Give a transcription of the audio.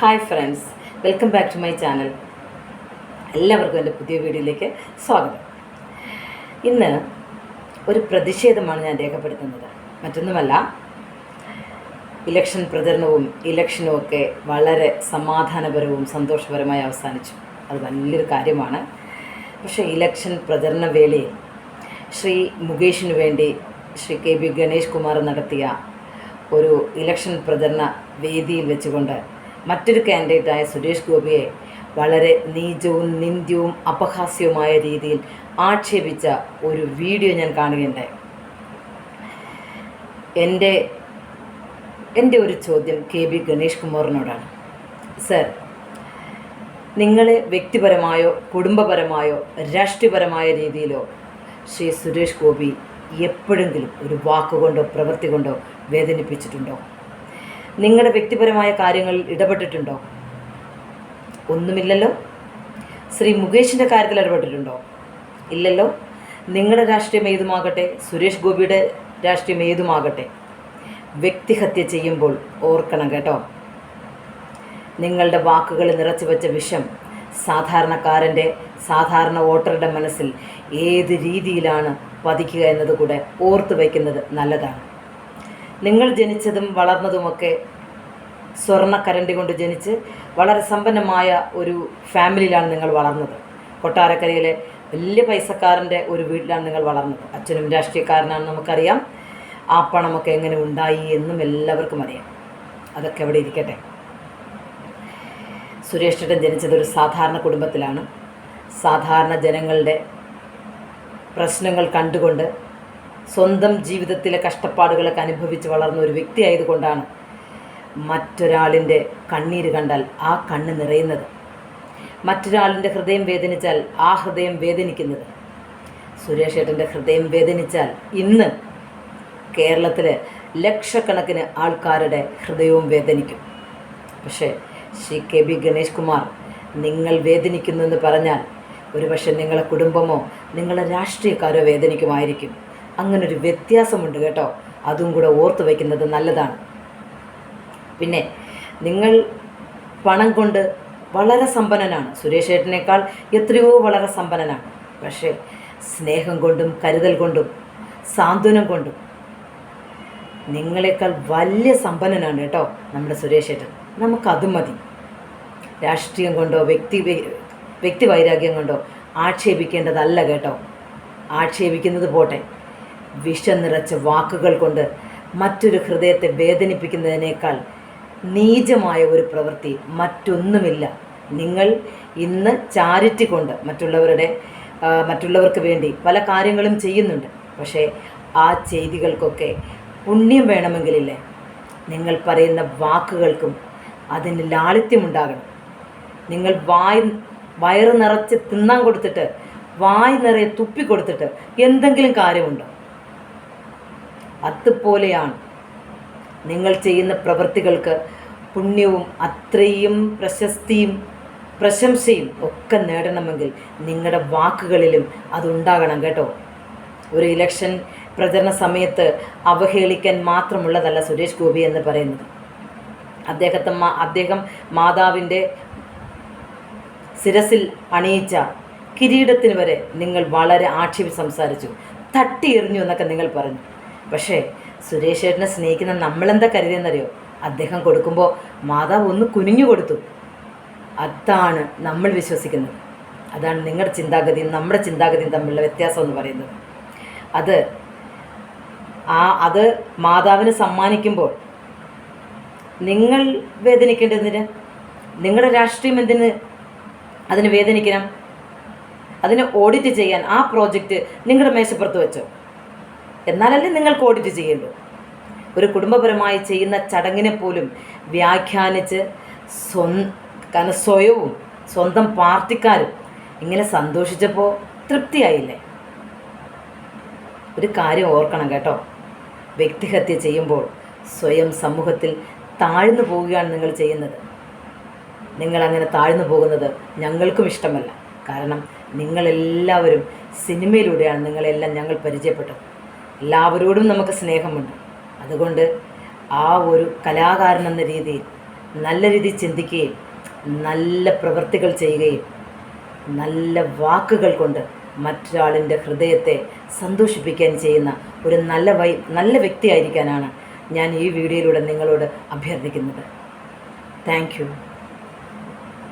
Hi friends welcome back to my channel എല്ലാവർക്കും എന്റെ പുതിയ വീഡിയോയിലേക്ക് സ്വാഗതം. ഇന്ന് ഒരു പ്രതിഷേധമാണ് ഞാൻ രേഖപ്പെടുത്തുന്നത്. മറ്റൊന്നുമല്ല ഇലക്ഷൻ പ്രചരണവും ഇലക്ഷനും ഒക്കെ വളരെ സമാധാനപരവും സന്തോഷപരമായി അവസാനിച്ചു. അത് വലിയൊരു കാര്യമാണ്. പക്ഷേ ഇലക്ഷൻ പ്രചരണ വേളയിൽ ശ്രീ മുകേഷിന് വേണ്ടി ശ്രീ കെ ബി ഗണേഷ് കുമാർ നടത്തിയ ഒരു ഇലക്ഷൻ പ്രചരണ വേദിയിൽ വെച്ചുകൊണ്ട് മറ്റൊരു കാൻഡിഡേറ്റായ സുരേഷ് ഗോപിയെ വളരെ നീചവും നിന്ദ്യവും അപഹാസ്യവുമായ രീതിയിൽ ആക്ഷേപിച്ച ഒരു വീഡിയോ ഞാൻ കാണുകയുണ്ടായി. എന്റെ എന്റെ ഒരു ചോദ്യം കെ ബി ഗണേഷ് കുമാറിനോടാണ്. സർ നിങ്ങളെ വ്യക്തിപരമായോ കുടുംബപരമായോ രാഷ്ട്രീയപരമായ രീതിയിലോ ശ്രീ സുരേഷ് ഗോപി എപ്പോഴെങ്കിലും ഒരു വാക്കുകൊണ്ടോ പ്രവൃത്തി കൊണ്ടോ വേദനിപ്പിച്ചിട്ടുണ്ടോ? നിങ്ങളുടെ വ്യക്തിപരമായ കാര്യങ്ങളിൽ ഇടപെട്ടിട്ടുണ്ടോ? ഒന്നുമില്ലല്ലോ. ശ്രീ മുകേഷിന്റെ കാര്യത്തിൽ ഇടപെട്ടിട്ടുണ്ടോ? ഇല്ലല്ലോ. നിങ്ങളുടെ രാഷ്ട്രീയം ഏതുമാകട്ടെ? സുരേഷ് ഗോപിയുടെ രാഷ്ട്രീയം ഏതുമാകട്ടെ? വ്യക്തിഹത്യ ചെയ്യുമ്പോൾ ഓർക്കണം കേട്ടോ. നിങ്ങളുടെ വാക്കുകൾ നിറച്ചു വെച്ച വിഷം സാധാരണക്കാരന്റെ സാധാരണ വോട്ടറുടെ മനസ്സിൽ ഏത് രീതിയിലാണ് പതിക്കുക എന്നത് കൂടെ ഓർത്തു വയ്ക്കുന്നത് നല്ലതാണ്. നിങ്ങൾ ജനിച്ചതും വളർന്നതുമൊക്കെ സ്വർണക്കരണ്ടി കൊണ്ട് ജനിച്ച് വളരെ സമ്പന്നമായ ഒരു ഫാമിലിയിലാണ് നിങ്ങൾ വളർന്നത്. കൊട്ടാരക്കരയിലെ വലിയ പൈസക്കാരന്റെ ഒരു വീട്ടിലാണ് നിങ്ങൾ വളർന്നത്. അച്ഛനും രാഷ്ട്രീയക്കാരനാണെന്ന് നമുക്കറിയാം. ആ പണമൊക്കെ എങ്ങനെ ഉണ്ടായി എന്നും എല്ലാവർക്കും അറിയാം. അതൊക്കെ അവിടെ ഇരിക്കട്ടെ. സുരേഷ് ചേട്ടൻ ജനിച്ചത് ഒരു സാധാരണ കുടുംബത്തിലാണ്. സാധാരണ ജനങ്ങളുടെ പ്രശ്നങ്ങൾ കണ്ടുകൊണ്ട് സ്വന്തം ജീവിതത്തിലെ കഷ്ടപ്പാടുകളൊക്കെ അനുഭവിച്ച് വളർന്ന ഒരു വ്യക്തി ആയതുകൊണ്ടാണ് മറ്റൊരാളിന്റെ കണ്ണീര് കണ്ടാൽ ആ കണ്ണ് നിറയുന്നത്. മറ്റൊരാളിന്റെ ഹൃദയം വേദനിച്ചാൽ ആ ഹൃദയം വേദനിക്കുന്നത്. സുരേഷ് ഏട്ടന്റെ ഹൃദയം വേദനിച്ചാൽ ഇന്ന് കേരളത്തിൽ ലക്ഷക്കണക്കിന് ആൾക്കാരുടെ ഹൃദയവും വേദനിക്കും. പക്ഷേ ശ്രീ കെ ബി ഗണേഷ് കുമാർ നിങ്ങൾ വേദനിക്കുന്നു എന്ന് പറഞ്ഞാൽ ഒരുപക്ഷെ നിങ്ങളുടെ കുടുംബമോ നിങ്ങളെ രാഷ്ട്രീയക്കാരോ വേദനിക്കുമായിരിക്കും. അങ്ങനൊരു വ്യത്യാസമുണ്ട് കേട്ടോ. അതും കൂടെ ഓർത്ത് വയ്ക്കുന്നത് നല്ലതാണ്. പിന്നെ നിങ്ങൾ പണം കൊണ്ട് വളരെ സമ്പന്നനാണ്. സുരേഷ് ഏട്ടനേക്കാൾ എത്രയോ വളരെ സമ്പന്നനാണ്. പക്ഷേ സ്നേഹം കൊണ്ടും കരുതൽ കൊണ്ടും സാന്ത്വനം കൊണ്ടും നിങ്ങളെക്കാൾ വലിയ സമ്പന്നനാണ് കേട്ടോ നമ്മുടെ സുരേഷ് ഏട്ടൻ. നമുക്കത് മതി. രാഷ്ട്രീയം കൊണ്ടോ വ്യക്തി വൈരാഗ്യം കൊണ്ടോ ആക്ഷേപിക്കേണ്ടതല്ല കേട്ടോ. ആക്ഷേപിക്കുന്നത് പോട്ടെ. വിഷം നിറച്ച വാക്കുകൾ കൊണ്ട് മറ്റൊരു ഹൃദയത്തെ വേദനിപ്പിക്കുന്നതിനേക്കാൾ നീചമായ ഒരു പ്രവൃത്തി മറ്റൊന്നുമില്ല. നിങ്ങൾ ഇന്ന് ചാരിറ്റി കൊണ്ട് മറ്റുള്ളവരുടെ മറ്റുള്ളവർക്ക് വേണ്ടി പല കാര്യങ്ങളും ചെയ്യുന്നുണ്ട്. പക്ഷേ ആ ചെയ്തികൾക്കൊക്കെ പുണ്യം വേണമെങ്കിലില്ലേ? നിങ്ങൾ പറയുന്ന വാക്കുകൾക്കും അതിന് ലാളിത്യമുണ്ടാകണം. നിങ്ങൾ വായ് വയറ് നിറച്ച് തിന്നാൻ കൊടുത്തിട്ട് വായ് നിറയെ തുപ്പി കൊടുത്തിട്ട് എന്തെങ്കിലും കാര്യമുണ്ടോ? അതുപോലെയാണ് നിങ്ങൾ ചെയ്യുന്ന പ്രവൃത്തികൾക്ക് പുണ്യവും അത്രയും പ്രശസ്തിയും പ്രശംസയും ഒക്കെ നേടണമെങ്കിൽ നിങ്ങളുടെ വാക്കുകളിലും അതുണ്ടാകണം കേട്ടോ. ഒരു ഇലക്ഷൻ പ്രചരണ സമയത്ത് അവഹേളിക്കാൻ മാത്രമുള്ളതല്ല സുരേഷ് ഗോപി എന്ന് പറയുന്നത്. അദ്ദേഹത്തെ അദ്ദേഹം മാതാവിന്റെ ശിരസിൽ അണിയിച്ച കിരീടത്തിന് വരെ നിങ്ങൾ വളരെ ആക്ഷേപി സംസാരിച്ചു. തട്ടി എറിഞ്ഞു എന്നൊക്കെ നിങ്ങൾ പറഞ്ഞു. പക്ഷേ സുരേഷ് ഏട്ടനെ സ്നേഹിക്കുന്ന നമ്മളെന്താ കരുതിയെന്നറിയോ? അദ്ദേഹം കൊടുക്കുമ്പോൾ മാതാവ് ഒന്ന് കുനിഞ്ഞു കൊടുത്തു. അതാണ് നമ്മൾ വിശ്വസിക്കുന്നത്. അതാണ് നിങ്ങളുടെ ചിന്താഗതിയും നമ്മുടെ ചിന്താഗതിയും തമ്മിലുള്ള വ്യത്യാസം എന്ന് പറയുന്നത്. അത് ആ അത് മാതാവിന് സമ്മാനിക്കുമ്പോൾ നിങ്ങൾ വേദനിക്കേണ്ടതിന് നിങ്ങളുടെ രാഷ്ട്രീയം എന്തിന് അതിന് വേദനിക്കണം? അതിനെ ഓഡിറ്റ് ചെയ്യാൻ ആ പ്രോജക്റ്റ് നിങ്ങളുടെ മേശപ്പുറത്ത് വെച്ചോ? എന്നാലല്ലേ നിങ്ങൾക്ക് ഓഡിറ്റ് ചെയ്യുള്ളൂ. ഒരു കുടുംബപരമായി ചെയ്യുന്ന ചടങ്ങിനെ പോലും വ്യാഖ്യാനിച്ച് സ്വ കാരണം സ്വയവും സ്വന്തം പാർട്ടിക്കാരും ഇങ്ങനെ സന്തോഷിച്ചപ്പോൾ തൃപ്തിയായില്ലേ? ഒരു കാര്യം ഓർക്കണം കേട്ടോ. വ്യക്തിഹത്യ ചെയ്യുമ്പോൾ സ്വയം സമൂഹത്തിൽ താഴ്ന്നു പോവുകയാണ് നിങ്ങൾ ചെയ്യുന്നത്. നിങ്ങൾ അങ്ങനെ താഴ്ന്നു പോകുന്നത് ഞങ്ങൾക്കും ഇഷ്ടമല്ല. കാരണം നിങ്ങളെല്ലാവരും സിനിമയിലൂടെയാണ് നിങ്ങളെല്ലാം ഞങ്ങൾ പരിചയപ്പെട്ടത്. എല്ലാവരോടും നമുക്ക് സ്നേഹമുണ്ട്. അതുകൊണ്ട് ആ ഒരു കലാകാരൻ എന്ന രീതിയിൽ നല്ല രീതിയിൽ ചിന്തിക്കുകയും നല്ല പ്രവൃത്തികൾ ചെയ്യുകയും നല്ല വാക്കുകൾ കൊണ്ട് മറ്റൊരാളിന്റെ ഹൃദയത്തെ സന്തോഷിപ്പിക്കാൻ ചെയ്യുന്ന ഒരു നല്ല വൈ നല്ല വ്യക്തിയായിരിക്കാനാണ് ഞാൻ ഈ വീഡിയോയിലൂടെ നിങ്ങളോട് അഭ്യർത്ഥിക്കുന്നത്. താങ്ക്